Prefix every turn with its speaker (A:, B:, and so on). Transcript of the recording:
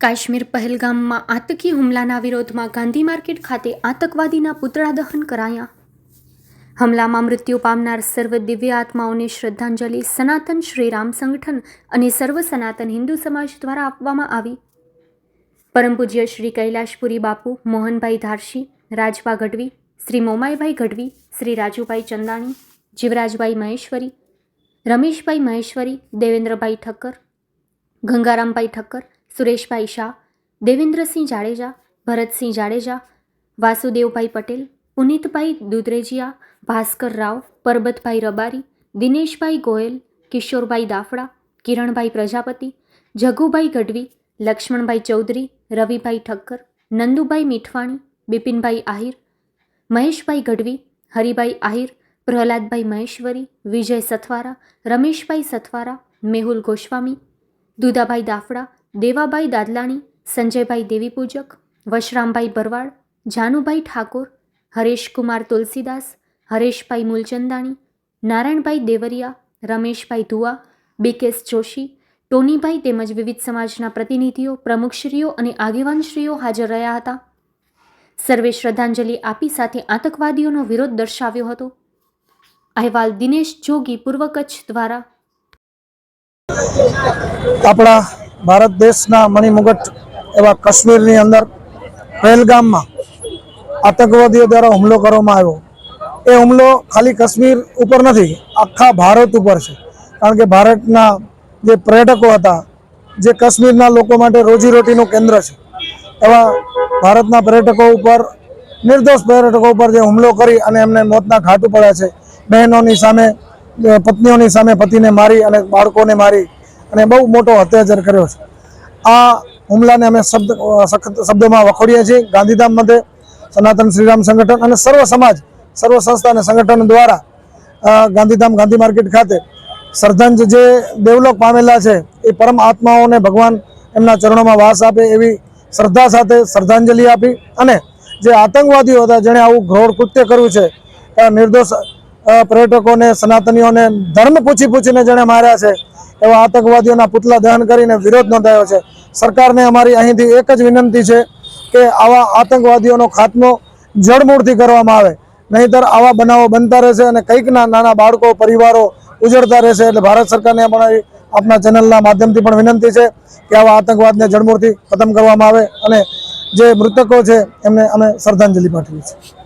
A: કાશ્મીર પહેલગામમાં આતંકી હુમલાના વિરોધમાં ગાંધી માર્કેટ ખાતે આતંકવાદીના પુતળા દહન કરાયા. હમલામાં મૃત્યુ પામનાર સર્વ દિવ્ય આત્માઓને શ્રદ્ધાંજલિ સનાતન શ્રી રામ સંગઠન અને સર્વ સનાતન હિન્દુ સમાજ દ્વારા આપવામાં આવી. પરમ પૂજ્ય શ્રી કૈલાશપુરી બાપુ, મોહનભાઈ ધારશી, રાજભા ગઢવી, શ્રી મોમાઈભાઈ ગઢવી, શ્રી રાજુભાઈ ચંદાણી, જીવરાજભાઈ મહેશ્વરી, રમેશભાઈ મહેશ્વરી, દેવેન્દ્રભાઈ ઠક્કર, ગંગારામભાઈ ઠક્કર સુરેશભાઈ શાહ, દેવેન્દ્રસિંહ જાડેજા, ભરતસિંહ જાડેજા, વાસુદેવભાઈ પટેલ, પુનિતભાઈ દુધરેજિયા, ભાસ્કર રાવ, પરબતભાઈ રબારી, દિનેશભાઈ ગોયલ, કિશોરભાઈ દાફડા, કિરણભાઈ પ્રજાપતિ, જગુભાઈ ગઢવી, લક્ષ્મણભાઈ ચૌધરી, રવિભાઈ ઠક્કર, નંદુભાઈ મીઠવાણી, બિપિનભાઈ આહિર, મહેશભાઈ ગઢવી, હરિભાઈ આહિર, પ્રહલાદભાઈ મહેશ્વરી, વિજય સથવારા, રમેશભાઈ સથવારા, મેહુલ ગોસ્વામી દુદાભાઈ દાફડા, દેવાભાઈ દાદલાણી, સંજયભાઈ દેવીપૂજક, વશરામભાઈ ભરવાડ જાનુભાઈ ઠાકોર, હરેશકુમાર તુલસીદાસ, હરેશભાઈ મૂલચંદાણી, નારાયણભાઈ દેવરિયા, રમેશભાઈ ધુવા બીકેસ જોશી, ટોનીભાઈ તેમજ વિવિધ સમાજના પ્રતિનિધિઓ, પ્રમુખશ્રીઓ અને આગેવાનશ્રીઓ હાજર રહ્યા હતા. સર્વે શ્રદ્ધાંજલિ આપી સાથે આતંકવાદીઓનો વિરોધ દર્શાવ્યો હતો. અહેવાલ દિનેશ જોગી પૂર્વ કચ્છ દ્વારા
B: આપણા ભારત દેશના મણિમુગટ એવા કાશ્મીરની અંદર પહેલગામમાં આતંકવાદીઓ દ્વારા હુમલો કરવામાં આવ્યો. એ હુમલો ખાલી કાશ્મીર ઉપર નથી, આખા ભારત ઉપર છે. કારણ કે ભારતના જે પર્યટકો હતા, જે કાશ્મીરના લોકો માટે રોજીરોટીનું કેન્દ્ર છે. એવા ભારતના પર્યટકો ઉપર, નિર્દોષ પર્યટકો ઉપર જે હુમલો કરી અને એમને મોતના ઘાટ પડ્યા છે, બહેનોની સામે પત્નીઓની સામે પતિને મારી અને બાળકોને મારી અને બહુ મોટો અત્યાચાર કર્યો છે. આ હુમલાને અમે શબ્દ શબ્દોમાં વખોડીએ છીએ. ગાંધીધામ મધ્યે સનાતન શ્રીરામ સંગઠન અને સર્વ સમાજ, સર્વ સંસ્થા અને સંગઠન દ્વારા ગાંધીધામ ગાંધી માર્કેટ ખાતે સરધંજ જે દેવલોક પામેલા છે, એ પરમ આત્માઓને ભગવાન એમના ચરણોમાં વાસ આપે એવી શ્રદ્ધા સાથે શ્રદ્ધાંજલિ આપી અને જે આતંકવાદીઓ હતા, જેણે આવું ઘોર કૃત્ય કર્યું છે નિર્દોષ પર્યટકોને, સનાતનીઓને ધર્મ પૂછી પૂછીને જેણે માર્યા છે, એવા આતંકવાદીઓના પુતલા દહન કરીને વિરોધ નોંધાયો છે. સરકારને અમારી અહીંથી એક જ વિનંતી છે કે આવા આતંકવાદીઓનો ખાત્મો જડમૂળથી કરવામાં આવે. નહીંતર આવા બનાવો બનતા રહેશે અને કંઈકના નાના બાળકો, પરિવારો ઉજળતા રહેશે એટલે ભારત સરકારને પણ આપના ચેનલના માધ્યમથી પણ વિનંતી છે કે આવા આતંકવાદને જડમૂળથી ખતમ કરવામાં આવે અને જે મૃતકો છે, એમને અમે શ્રદ્ધાંજલિ પાઠવીએ છીએ.